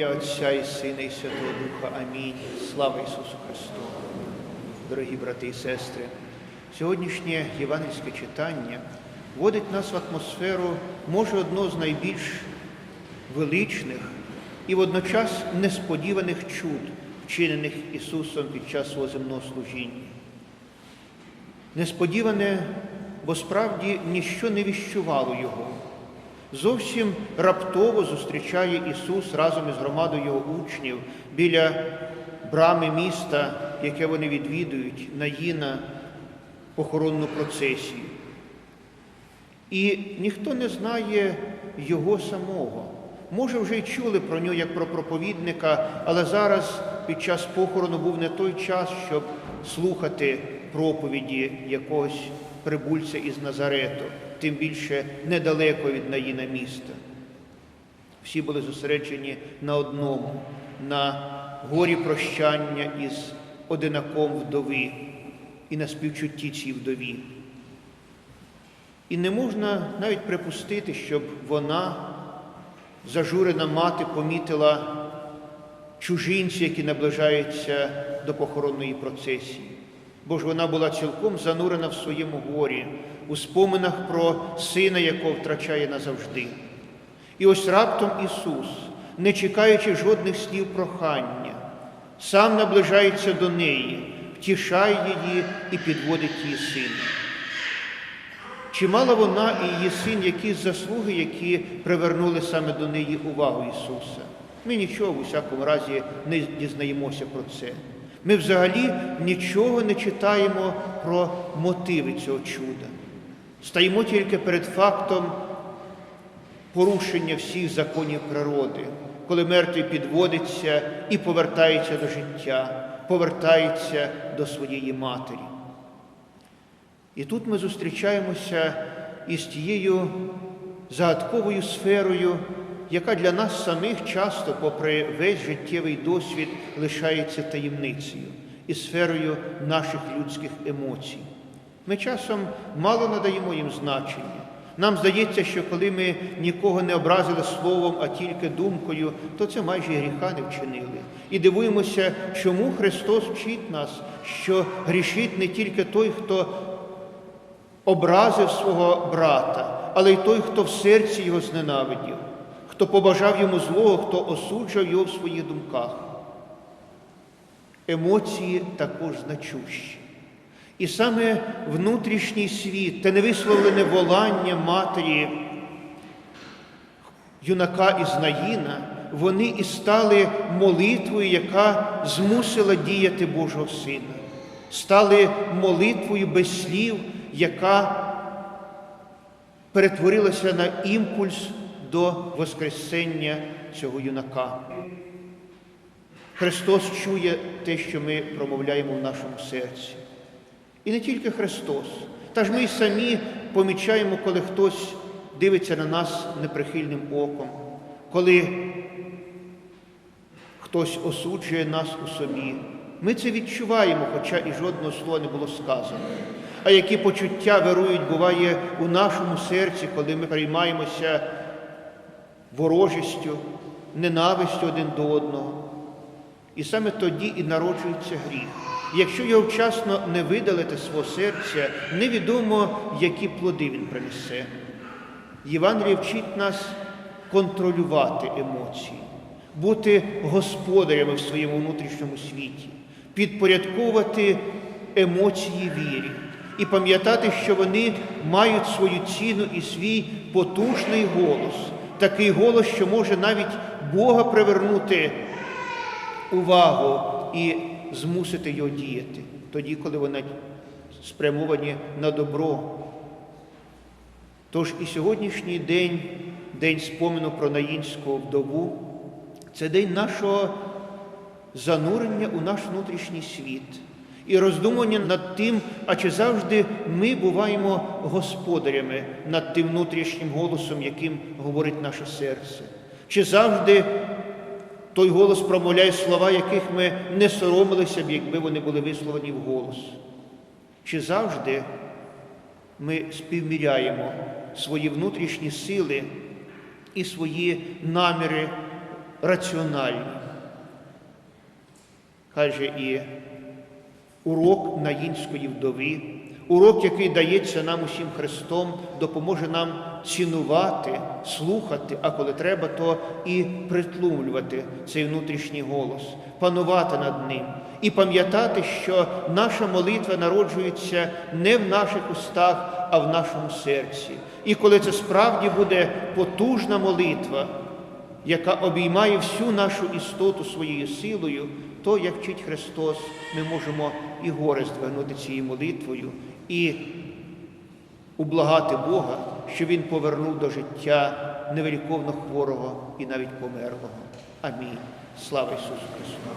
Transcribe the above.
Сина і Святого Духа. Амінь. Слава Ісусу Христу. Дорогі брати і сестри, сьогоднішнє євангельське читання вводить нас в атмосферу, може, одного з найбільш величних і водночас несподіваних чуд, вчинених Ісусом під час свого земного служіння. Несподіване, бо справді ніщо не віщувало Його. Зовсім раптово зустрічає Ісус разом із громадою його учнів біля брами міста, яке вони відвідують, на її на похоронну процесію. І ніхто не знає Його самого. Може, вже й чули про нього як про проповідника, але зараз під час похорону був не той час, щоб слухати проповіді якогось прибульця із Назарету, тим більше недалеко від Наїна міста. Всі були зосереджені на одному, на горі прощання із одинаком вдови і на співчутті цій вдові. І не можна навіть припустити, щоб вона, зажурена мати, помітила чужинці, які наближаються до похоронної процесії. Бо ж вона була цілком занурена в своєму горі, у споминах про сина, якого втрачає назавжди. І ось раптом Ісус, не чекаючи жодних слів прохання, сам наближається до неї, втішає її і підводить її сина. Чи мала вона і її син якісь заслуги, які привернули саме до неї увагу Ісуса? Ми нічого в усякому разі не дізнаємося про це. Ми взагалі нічого не читаємо про мотиви цього чуда. Стаємо тільки перед фактом порушення всіх законів природи, коли мертвий підводиться і повертається до життя, повертається до своєї матері. І тут ми зустрічаємося із тією загадковою сферою, яка для нас самих часто, попри весь життєвий досвід, лишається таємницею і сферою наших людських емоцій. Ми часом мало надаємо їм значення. Нам здається, що коли ми нікого не образили словом, а тільки думкою, то це майже гріха не вчинили. І дивуємося, чому Христос вчить нас, що грішить не тільки той, хто образив свого брата, але й той, хто в серці його зненавидів, хто побажав йому злого, хто осуджав його в своїх думках. Емоції також значущі. І саме внутрішній світ та невисловлене волання матері юнака із Наїна, вони і стали молитвою, яка змусила діяти Божого Сина, стали молитвою без слів, яка перетворилася на імпульс до Воскресення цього юнака. Христос чує те, що ми промовляємо в нашому серці. І не тільки Христос. Та ж ми й самі помічаємо, коли хтось дивиться на нас неприхильним оком, коли хтось осуджує нас у собі. Ми це відчуваємо, хоча і жодного слова не було сказано. А які почуття вирують, буває у нашому серці, коли ми приймаємося ворожістю, ненавистю один до одного. І саме тоді і народжується гріх. Якщо його вчасно не видалити свого серця, невідомо, які плоди він принесе. Євангеліє вчить нас контролювати емоції, бути господарями в своєму внутрішньому світі, підпорядковувати емоції вірі і пам'ятати, що вони мають свою ціну і свій потужний голос, такий голос, що може навіть Бога привернути увагу і змусити його діяти, тоді, коли вони спрямовані на добро. Тож і сьогоднішній день, день спомину про Наїнську вдову, це день нашого занурення у наш внутрішній світ і роздумування над тим, а чи завжди ми буваємо господарями над тим внутрішнім голосом, яким говорить наше серце, чи завжди той голос промовляє слова, яких ми не соромилися б, якби вони були висловлені в голос. Чи завжди ми співміряємо свої внутрішні сили і свої наміри раціональні? хай же і урок наїнської вдови, урок, який дається нам усім Христом, допоможе нам цінувати, слухати, а коли треба, то і притлумлювати цей внутрішній голос, панувати над ним і пам'ятати, що наша молитва народжується не в наших устах, а в нашому серці. І коли це справді буде потужна молитва, яка обіймає всю нашу істоту своєю силою, то, як вчить Христос, ми можемо і горе здвигнути цією молитвою і ублагати Бога, що Він повернув до життя невеликовно хворого і навіть померлого. Амінь. Слава Ісусу Христу!